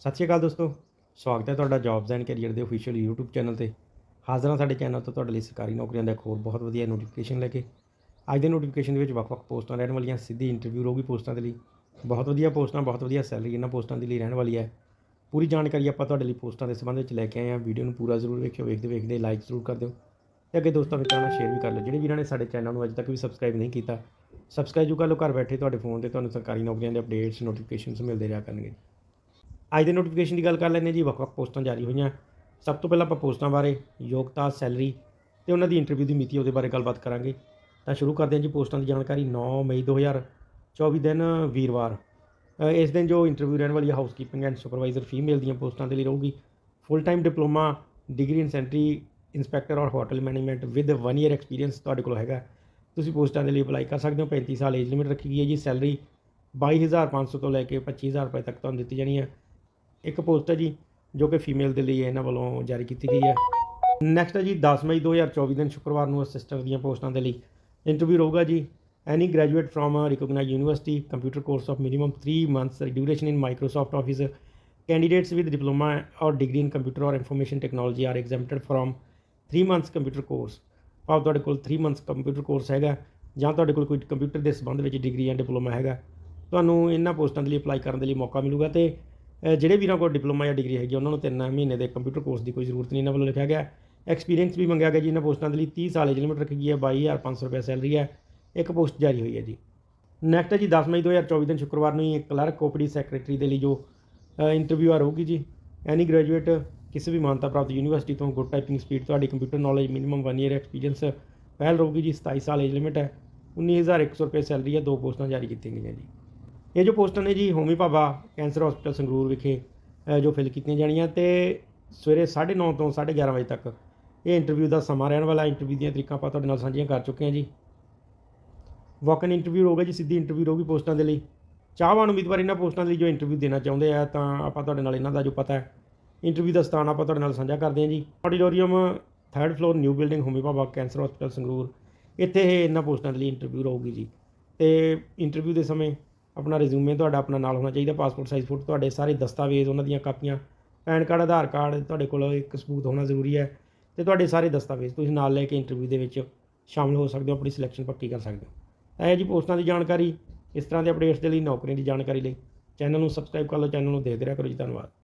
ਸਤਿ ਸ਼੍ਰੀ ਅਕਾਲ ਦੋਸਤੋ, ਸਵਾਗਤ ਹੈ ਤੁਹਾਡਾ ਜੌਬਸ ਐਂਡ ਕੈਰੀਅਰ ਦੇ ਅਫੀਸ਼ੀਅਲ YouTube ਚੈਨਲ ਤੇ। ਹਾਜ਼ਰ ਹਾਂ ਸਾਡੇ ਚੈਨਲ ਤੋਂ ਤੁਹਾਡੇ ਲਈ ਸਰਕਾਰੀ ਨੌਕਰੀਆਂ ਦਾ ਇੱਕ ਹੋਰ ਬਹੁਤ ਵਧੀਆ ਨੋਟੀਫਿਕੇਸ਼ਨ ਲੈ ਕੇ। ਅੱਜ ਦੇ ਨੋਟੀਫਿਕੇਸ਼ਨ ਦੇ ਵਿੱਚ ਵੱਖ-ਵੱਖ ਪੋਸਟਾਂ ਰਹਿਣ ਵਾਲੀਆਂ, ਸਿੱਧੀ ਇੰਟਰਵਿਊ ਰਹੂਗੀ ਪੋਸਟਾਂ ਦੇ ਲਈ। ਬਹੁਤ ਵਧੀਆ ਪੋਸਟਾਂ, ਬਹੁਤ ਵਧੀਆ ਸੈਲਰੀ ਇਹਨਾਂ ਪੋਸਟਾਂ ਦੇ ਲਈ ਰਹਿਣ ਵਾਲੀ ਹੈ। ਪੂਰੀ ਜਾਣਕਾਰੀ ਆਪਾਂ ਤੁਹਾਡੇ ਲਈ ਪੋਸਟਾਂ ਦੇ ਸੰਬੰਧ ਵਿੱਚ ਲੈ ਕੇ ਆਏ ਹਾਂ। ਵੀਡੀਓ ਨੂੰ ਪੂਰਾ ਜ਼ਰੂਰ ਵੇਖਿਓ, ਵੇਖਦੇ ਵੇਖਦੇ ਲਾਈਕ ਜ਼ਰੂਰ ਕਰ ਦਿਓ। ਤੇ ਅੱਗੇ ਦੋਸਤਾਂ ਮਿੱਤਰਾਂ ਨਾਲ ਸ਼ੇਅਰ ਵੀ ਕਰ ਲਓ। ਜਿਹੜੇ ਵੀਰਾਂ ਨੇ ਸਾਡੇ ਚੈਨਲ ਨੂੰ ਅਜੇ ਤੱਕ ਵੀ ਸਬਸਕ੍ਰਾਈਬ ਨਹੀਂ ਕੀਤਾ ਸਬਸਕ੍ਰਾਈਬ ਜੋ ਕਰ ਲਓ, ਘਰ ਬੈਠੇ ਤੁਹਾਡੇ ਫੋਨ ਤੇ ਤੁਹਾਨੂੰ ਸਰਕਾਰੀ ਨੌਕਰੀਆਂ ਦੇ ਅਪਡੇਟਸ ਨੋਟੀਫਿਕੇਸ਼ਨਸ ਮਿਲਦੇ ਰਿਹਾ ਕਰਨਗੇ। ਅੱਜ ਦੇ ਨੋਟੀਫਿਕੇਸ਼ਨ ਦੀ ਗੱਲ ਕਰ ਲੈਂਦੇ ਹਾਂ ਜੀ, ਵੱਖ-ਵੱਖ ਪੋਸਟਾਂ ਜਾਰੀ ਹੋਈਆਂ। ਸਭ ਤੋਂ ਪਹਿਲਾਂ ਆਪਾਂ ਪੋਸਟਾਂ ਬਾਰੇ, ਯੋਗਤਾ, ਸੈਲਰੀ ਤੇ ਉਹਨਾਂ ਦੀ ਇੰਟਰਵਿਊ ਦੀ ਮਿਤੀ ਉਹਦੇ ਬਾਰੇ ਗੱਲਬਾਤ ਕਰਾਂਗੇ। ਤਾਂ ਸ਼ੁਰੂ ਕਰਦੇ ਹਾਂ ਜੀ ਪੋਸਟਾਂ ਦੀ ਜਾਣਕਾਰੀ। 9 ਮਈ 2024 ਦਿਨ ਵੀਰਵਾਰ। ਇਸ ਦਿਨ ਜੋ ਇੰਟਰਵਿਊ ਰਹਿਣ ਵਾਲੀ ਹੈ ਹਾਊਸਕੀਪਿੰਗ ਐਂਡ ਸੁਪਰਵਾਈਜ਼ਰ ਫੀਮੇਲ ਦੀਆਂ ਪੋਸਟਾਂ ਦੇ ਲਈ ਰਹੂਗੀ। Full time diploma degree in sanitary inspector ਔਰ hotel management with 1 year experience ਤੁਹਾਡੇ ਕੋਲ ਹੈਗਾ। ਤੁਸੀਂ ਪੋਸਟਾਂ ਦੇ ਲਈ ਅਪਲਾਈ ਕਰ ਸਕਦੇ ਹੋ। 35 ਸਾਲ ਏਜ ਲਿਮਿਟ ਰੱਖੀ ਗਈ ਹੈ ਜੀ। ਸੈਲਰੀ 22500 ਤੋਂ ਲੈ ਕੇ 25000 ਰੁਪਏ ਤੱਕ ਤੁਹਾਨੂੰ ਦਿੱਤੀ ਜਾਣੀ ਹੈ। ਇੱਕ ਪੋਸਟ ਹੈ ਜੀ, ਜੋ ਕਿ ਫੀਮੇਲ ਦੇ ਲਈ ਇਹਨਾਂ ਵੱਲੋਂ ਜਾਰੀ ਕੀਤੀ ਗਈ ਹੈ। ਨੈਕਸਟ ਹੈ ਜੀ 10 ਮਈ 2024 ਦਿਨ ਸ਼ੁੱਕਰਵਾਰ ਨੂੰ ਅਸਿਸਟੈਂਟ ਦੀਆਂ ਪੋਸਟਾਂ ਦੇ ਲਈ ਇੰਟਰਵਿਊ ਰਹੂਗਾ ਜੀ। Any graduate from a recognised university computer course of minimum 3 months duration in Microsoft Office candidates with diploma or degree in computer or information technology are exempted from 3 months computer course. ਭਾਵ ਤੁਹਾਡੇ ਕੋਲ 3 months computer course ਹੈਗਾ ਜਾਂ ਤੁਹਾਡੇ ਕੋਲ ਕੋਈ computer ਦੇ ਸੰਬੰਧ ਵਿੱਚ ਡਿਗਰੀ ਜਾਂ ਡਿਪਲੋਮਾ ਹੈਗਾ ਤੁਹਾਨੂੰ ਇਹਨਾਂ ਪੋਸਟਾਂ ਦੇ ਲਈ ਅਪਲਾਈ ਕਰਨ ਦੇ ਲਈ ਮੌਕਾ ਮਿਲੂਗਾ ਤੇ ਜਿਹੜੇ ਵੀਰਾਂ ਕੋਲ ਡਿਪਲੋਮਾ ਜਾਂ ਡਿਗਰੀ ਹੈਗੀ ਉਹਨਾਂ ਨੂੰ 3 ਮਹੀਨੇ ਦੇ ਕੰਪਿਊਟਰ ਕੋਰਸ ਦੀ ਕੋਈ ਜ਼ਰੂਰਤ ਨਹੀਂ ਇਹਨਾਂ ਵੱਲੋਂ ਲਿਖਿਆ ਗਿਆ। ਐਕਸਪੀਰੀਅੰਸ ਵੀ ਮੰਗਿਆ ਗਿਆ ਜੀ ਇਹਨਾਂ ਪੋਸਟਾਂ ਦੇ ਲਈ। 30 ਸਾਲ ਏਜ ਲਿਮਿਟ ਰੱਖੀ ਗਈ ਹੈ 22500 ਰੁਪਏ ਸੈਲਰੀ ਹੈ। ਇੱਕ ਪੋਸਟ ਜਾਰੀ ਹੋਈ ਹੈ ਜੀ। ਨੈਕਸਟ ਹੈ ਜੀ 10 ਮਈ 2024 ਦਿਨ ਸ਼ੁੱਕਰਵਾਰ ਨੂੰ ਹੀ ਇੱਕ ਕਲਰਕ ਓਪੀਡੀ ਸੈਕਟਰੀ ਦੇ ਲਈ ਜੋ ਇੰਟਰਵਿਊ ਆ ਰਹੂਗੀ ਜੀ। ਐਨੀ ਗ੍ਰੈਜੂਏਟ ਕਿਸੇ ਵੀ ਮਾਨਤਾ ਪ੍ਰਾਪਤ ਯੂਨੀਵਰਸਿਟੀ ਤੋਂ ਗੁੱਡ ਟਾਈਪਿੰਗ ਸਪੀਡ ਤੁਹਾਡੀ computer knowledge minimum 1 year experience ਪਹਿਲ ਰਹੂਗੀ ਜੀ। 27 ਸਾਲ ਏਜ ਲਿਮਿਟ ਹੈ। 19100 ਰੁਪਏ ਸੈਲਰੀ ਹੈ। ਦੋ ਪੋਸਟਾਂ ਜਾਰੀ ਕੀਤੀਆਂ ਗਈਆਂ ਜੀ। ਇਹ ਜੋ ਪੋਸਟਾਂ ਨੇ ਜੀ, ਹੋਮੀ ਭਾਬਾ ਕੈਂਸਰ ਹਸਪੀਟਲ ਸੰਗਰੂਰ ਵਿਖੇ ਜੋ ਫਿਲ ਕੀਤੀਆਂ ਜਾਣੀਆਂ ਤੇ ਸਵੇਰੇ 9:30 ਤੋਂ 11:30 ਵਜੇ ਤੱਕ ਇਹ ਇੰਟਰਵਿਊ ਦਾ ਸਮਾਂ ਰਹਿਣ ਵਾਲਾ। ਇੰਟਰਵਿਊ ਦੀਆਂ ਤਰੀਕਾਂ ਆਪਾਂ ਤੁਹਾਡੇ ਨਾਲ ਸਾਂਝੀਆਂ ਕਰ ਚੁੱਕੇ ਹਾਂ ਜੀ। ਵਾਕਨ ਇੰਟਰਵਿਊ ਹੋਊਗਾ ਜੀ, ਸਿੱਧੀ ਇੰਟਰਵਿਊ ਰਹੂਗੀ ਪੋਸਟਾਂ ਦੇ ਲਈ। ਚਾਹਵਾਨ ਉਮੀਦਵਾਰ ਇਹਨਾਂ ਪੋਸਟਾਂ ਲਈ ਜੋ ਇੰਟਰਵਿਊ ਦੇਣਾ ਚਾਹੁੰਦੇ ਆ, ਤਾਂ ਆਪਾਂ ਤੁਹਾਡੇ ਨਾਲ ਇਹਨਾਂ ਦਾ ਜੋ ਪਤਾ ਹੈ ਇੰਟਰਵਿਊ ਦਾ ਸਥਾਨ ਆਪਾਂ ਤੁਹਾਡੇ ਨਾਲ ਸਾਂਝਾ ਕਰਦੇ ਹਾਂ ਜੀ। Auditorium third floor new building Homi Bhabha cancer hospital Sangrur. ਇੱਥੇ ਇਹ ਇਹਨਾਂ ਪੋਸਟਾਂ ਦੇ ਲਈ ਇੰਟਰਵਿਊ ਰਹੂਗੀ ਜੀ। ਤੇ ਇੰਟਰਵਿਊ ਦੇ ਸਮੇਂ ਆਪਣਾ ਰਿਜ਼ਿਊਮੇ ਤੁਹਾਡਾ ਆਪਣਾ ਨਾਲ ਹੋਣਾ ਚਾਹੀਦਾ ਪਾਸਪੋਰਟ ਸਾਈਜ਼ ਫੋਟੋ ਤੁਹਾਡੇ ਸਾਰੇ ਦਸਤਾਵੇਜ਼, ਉਹਨਾਂ ਦੀਆਂ ਕਾਪੀਆਂ, ਪੈਨ ਕਾਰਡ, ਆਧਾਰ ਕਾਰਡ ਤੁਹਾਡੇ ਕੋਲ ਇੱਕ ਸਬੂਤ ਹੋਣਾ ਜ਼ਰੂਰੀ ਹੈ ਤੇ ਤੁਹਾਡੇ ਸਾਰੇ ਦਸਤਾਵੇਜ਼ ਤੁਸੀਂ ਨਾਲ ਲੈ ਕੇ ਇੰਟਰਵਿਊ ਦੇ ਵਿੱਚ ਸ਼ਾਮਲ ਹੋ ਸਕਦੇ ਹੋ, ਆਪਣੀ ਸਿਲੈਕਸ਼ਨ ਪੱਕੀ ਕਰ ਸਕਦੇ ਹੋ। ਤਾਂ ਇਹ ਜੀ ਪੋਸਟਾਂ ਦੀ ਜਾਣਕਾਰੀ, ਇਸ ਤਰ੍ਹਾਂ ਦੇ ਅਪਡੇਟਸ ਦੇ ਲਈ ਨੌਕਰੀਆਂ ਦੀ ਜਾਣਕਾਰੀ ਲਈ। ਚੈਨਲ ਨੂੰ ਸਬਸਕ੍ਰਾਈਬ ਕਰ ਲਓ ਚੈਨਲ ਨੂੰ ਦੇਖਦੇ ਰਿਹਾ ਕਰੋ ਜੀ, ਧੰਨਵਾਦ।